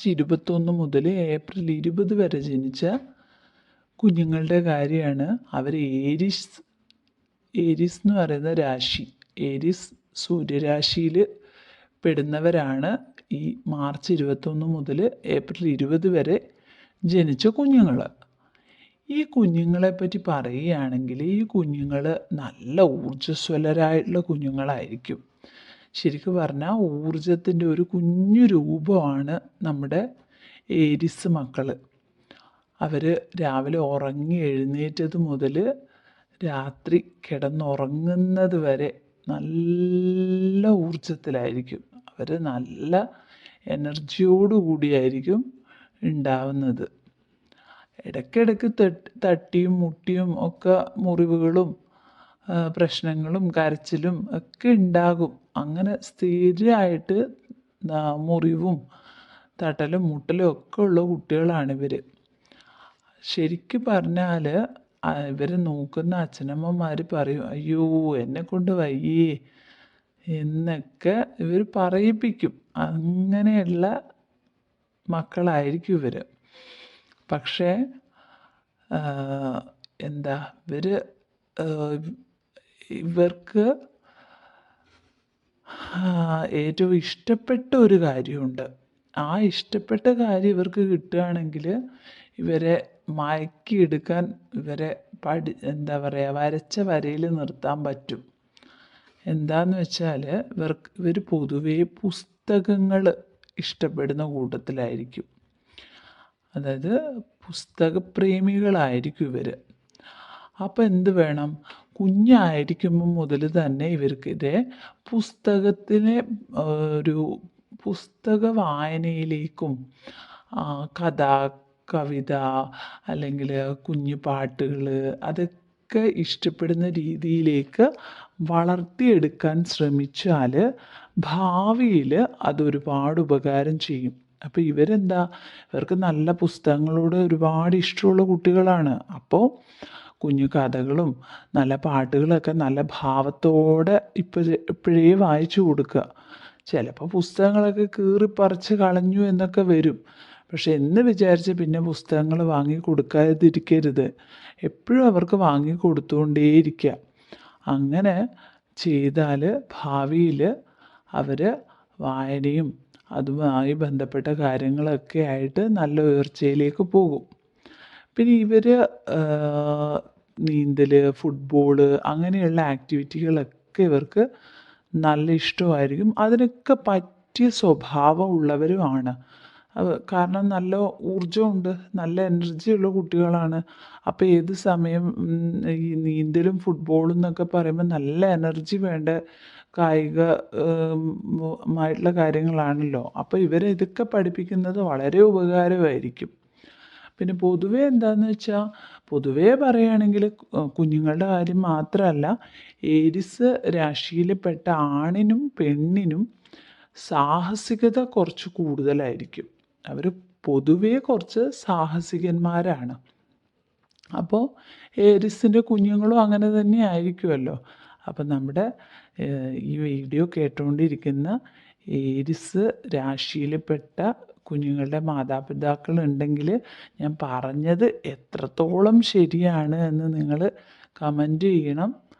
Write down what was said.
March ഇരുപത്തൊന്ന് മുതൽ April ഇരുപത് വരെ ജനിച്ച കുഞ്ഞുങ്ങളുടെ കാര്യമാണ്. അവർ ഏരിസ് ഏരിസ് എന്ന് പറയുന്ന രാശി ഏരിസ് സൂര്യരാശിയിൽ പെടുന്നവരാണ് ഈ മാർച്ച് ഇരുപത്തൊന്ന് മുതൽ ഏപ്രിൽ ഇരുപത് വരെ ജനിച്ച കുഞ്ഞുങ്ങൾ ഈ കുഞ്ഞുങ്ങളെ പറ്റി പറയുകയാണെങ്കിൽ ഈ കുഞ്ഞുങ്ങൾ നല്ല ഊർജസ്വലരായിട്ടുള്ള കുഞ്ഞുങ്ങളായിരിക്കും. ശരിക്കും പറഞ്ഞാൽ ഊർജത്തിന്റെ ഒരു കുഞ്ഞു രൂപമാണ് നമ്മുടെ ഏരിസ് മക്കൾ അവർ രാവിലെ ഉറങ്ങി എഴുന്നേറ്റത് മുതൽ രാത്രി കിടന്നുറങ്ങുന്നത് വരെ നല്ല ഊർജത്തിലായിരിക്കും അവർ നല്ല എനർജിയോടു കൂടിയായിരിക്കും ഉണ്ടാവുന്നത്. ഇടയ്ക്കിടയ്ക്ക് തട്ടി തട്ടിയും മുട്ടിയും ഒക്കെ മുറിവുകളും പ്രശ്നങ്ങളും കരച്ചിലും ഒക്കെ ഉണ്ടാകും. അങ്ങനെ സ്ഥിരമായിട്ട് മുറിവും തട്ടലും മുട്ടലും ഒക്കെ ഉള്ള കുട്ടികളാണ് ഇവർ ശരിക്ക് പറഞ്ഞാൽ ഇവരെ നോക്കുന്ന അച്ഛനമ്മമാർ പറയും അയ്യോ എന്നെ കൊണ്ട് വയ്യേ എന്നൊക്കെ ഇവർ പറയിപ്പിക്കും. അങ്ങനെയുള്ള മക്കളായിരിക്കും ഇവർ പക്ഷേ എന്താ ഇവർ ഇവർക്ക് ഏറ്റവും ഇഷ്ടപ്പെട്ട ഒരു കാര്യമുണ്ട്. ആ ഇഷ്ടപ്പെട്ട കാര്യം ഇവർക്ക് കിട്ടുകയാണെങ്കിൽ ഇവരെ മയക്കിയെടുക്കാൻ ഇവരെ പഠി എന്താ പറയുക വരച്ച വരയിൽ നിർത്താൻ പറ്റും. എന്താന്ന് വെച്ചാൽ ഇവർക്ക് ഇവർ പൊതുവേ പുസ്തകങ്ങൾ ഇഷ്ടപ്പെടുന്ന കൂട്ടത്തിലായിരിക്കും. അതായത് പുസ്തകപ്രേമികളായിരിക്കും ഇവർ അപ്പോൾ എന്ത് വേണം? കുഞ്ഞായിരിക്കുമ്പോൾ മുതൽ തന്നെ ഇവർക്ക് ഇതേ പുസ്തകത്തിലെ ഒരു പുസ്തക വായനയിലേക്കും കഥ കവിത അല്ലെങ്കിൽ കുഞ്ഞു പാട്ടുകൾ അതൊക്കെ ഇഷ്ടപ്പെടുന്ന രീതിയിലേക്ക് വളർത്തിയെടുക്കാൻ ശ്രമിച്ചാൽ ഭാവിയിൽ അതൊരുപാട് ഉപകാരം ചെയ്യും. അപ്പോൾ ഇവരെന്താ? ഇവർക്ക് നല്ല പുസ്തകങ്ങളോട് ഒരുപാട് ഇഷ്ടമുള്ള കുട്ടികളാണ്. അപ്പോൾ കുഞ്ഞു കഥകളും നല്ല പാട്ടുകളൊക്കെ നല്ല ഭാവത്തോടെ ഇപ്പോൾ ഇപ്പോഴേ വായിച്ചു കൊടുക്കുക. ചിലപ്പോൾ പുസ്തകങ്ങളൊക്കെ കീറിപ്പറിച്ച് കളഞ്ഞു എന്നൊക്കെ വരും. പക്ഷെ എന്ന് വിചാരിച്ച് പിന്നെ പുസ്തകങ്ങൾ വാങ്ങി കൊടുക്കാതിരിക്കരുത്. എപ്പോഴും അവർക്ക് വാങ്ങി കൊടുത്തുകൊണ്ടേയിരിക്കുക അങ്ങനെ ചെയ്താൽ ഭാവിയിൽ അവർ വായനയും അതുമായി ബന്ധപ്പെട്ട കാര്യങ്ങളൊക്കെ ആയിട്ട് നല്ല ഉയർച്ചയിലേക്ക് പോകും. പിന്നെ ഇവർ നീന്തൽ ഫുട്ബോൾ അങ്ങനെയുള്ള ആക്ടിവിറ്റികളൊക്കെ ഇവർക്ക് നല്ല ഇഷ്ടമായിരിക്കും. അതിനൊക്കെ പറ്റിയ സ്വഭാവം ഉള്ളവരുമാണ്. അത് കാരണം നല്ല ഊർജമുണ്ട് നല്ല എനർജി ഉള്ള കുട്ടികളാണ്. അപ്പോൾ ഏത് സമയം ഈ നീന്തലും ഫുട്ബോളും എന്നൊക്കെ പറയുമ്പോൾ നല്ല എനർജി വേണ്ട കായിക മായിട്ടുള്ള കാര്യങ്ങളാണല്ലോ. അപ്പോൾ ഇവരെ ഇതൊക്കെ പഠിപ്പിക്കുന്നത് വളരെ ഉപകാരമായിരിക്കും. പിന്നെ പൊതുവേ എന്താന്ന് വെച്ചാൽ പൊതുവേ പറയുകയാണെങ്കിൽ കുഞ്ഞുങ്ങളുടെ കാര്യം മാത്രമല്ല ഏരിസ് രാശിയിൽപ്പെട്ട ആണിനും പെണ്ണിനും സാഹസികത കുറച്ച് കൂടുതലായിരിക്കും. അവർ പൊതുവേ കുറച്ച് സാഹസികന്മാരാണ്. അപ്പോൾ ഏരിസിന്റെ കുഞ്ഞുങ്ങളും അങ്ങനെ തന്നെ ആയിരിക്കുമല്ലോ അപ്പം നമ്മുടെ ഈ വീഡിയോ കേട്ടുകൊണ്ടിരിക്കുന്ന ഏരിസ് രാശിയിൽപ്പെട്ട കുഞ്ഞുങ്ങളുടെ മാതാപിതാക്കൾ ഉണ്ടെങ്കിൽ ഞാൻ പറഞ്ഞത് എത്രത്തോളം ശരിയാണ് എന്ന് നിങ്ങൾ കമന്റ് ചെയ്യണം.